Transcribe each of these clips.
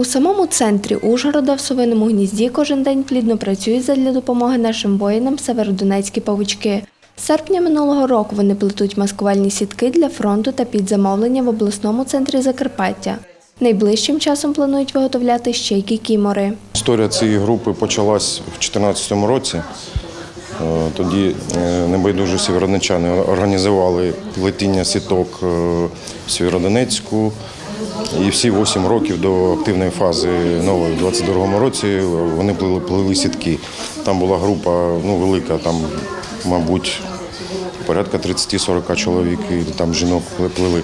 У самому центрі Ужгорода в Совиному гнізді кожен день плідно працюють задля допомоги нашим воїнам северодонецькі павучки. З серпня минулого року вони плетуть маскувальні сітки для фронту та під замовлення в обласному центрі Закарпаття. Найближчим часом планують виготовляти ще й кікімори. Історія цієї групи почалась в 2014 році. Е, Тоді е, небайдужі сєвєродонечани організували плетіння сіток е, в Сєвєродонецьку. І всі 8 років до активної фази нової в 22-му році вони плили, плили сітки. Там була група ну, велика, там, мабуть, порядка 30-40 чоловік, і там жінок плели.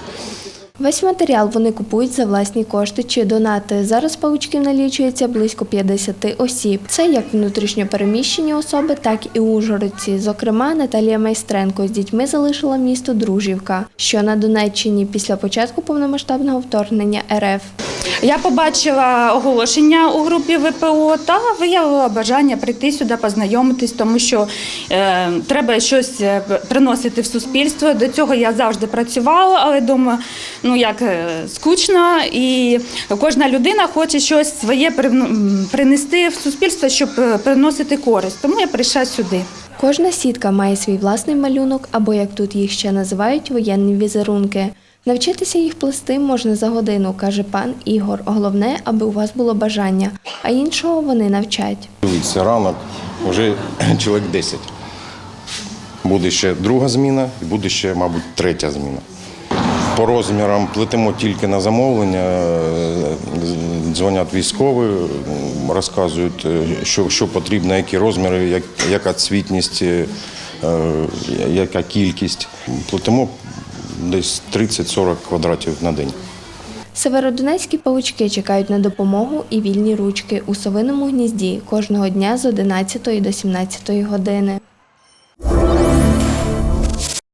Весь матеріал вони купують за власні кошти чи донати. Зараз паучків налічується близько 50 осіб. Це як внутрішньопереміщені особи, так і ужгородці. Зокрема, Наталія Майстренко з дітьми залишила місто Дружівка, що на Донеччині після початку повномасштабного вторгнення РФ. Я побачила оголошення у групі ВПО та виявила бажання прийти сюди, познайомитись, тому що е, треба щось е, приносити в суспільство. До цього я завжди працювала, але думаю, ну як е, скучно, і кожна людина хоче щось своє принести в суспільство, щоб е, приносити користь. Тому я прийшла сюди. Кожна сітка має свій власний малюнок, або як тут їх ще називають, воєнні візерунки. Навчитися їх плести можна за годину, каже пан Ігор. Головне, аби у вас було бажання, а іншого вони навчать. Дивіться, ранок вже чоловік 10. Буде ще друга зміна і буде ще, мабуть, третя зміна. По розмірам плетемо тільки на замовлення, е, дзвонять військові, розказують, е, що, що потрібно, які розміри, як, яка цвітність, е, яка кількість. Плетемо десь 30-40 квадратів на день. Северодонецькі павучки чекають на допомогу і вільні ручки у совиному гнізді кожного дня з 11 до 17 години.